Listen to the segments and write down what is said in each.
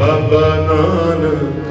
Baba Nanak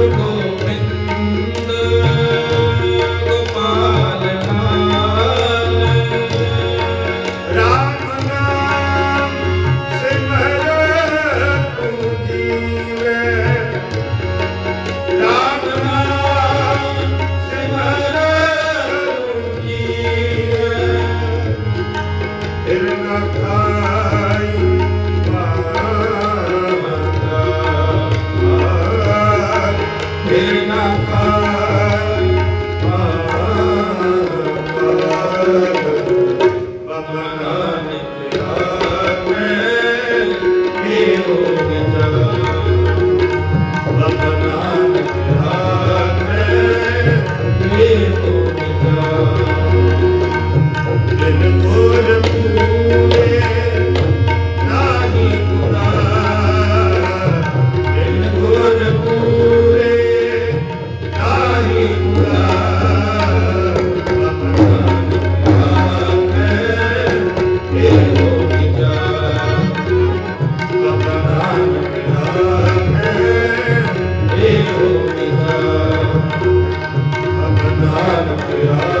would go. Nanak Hari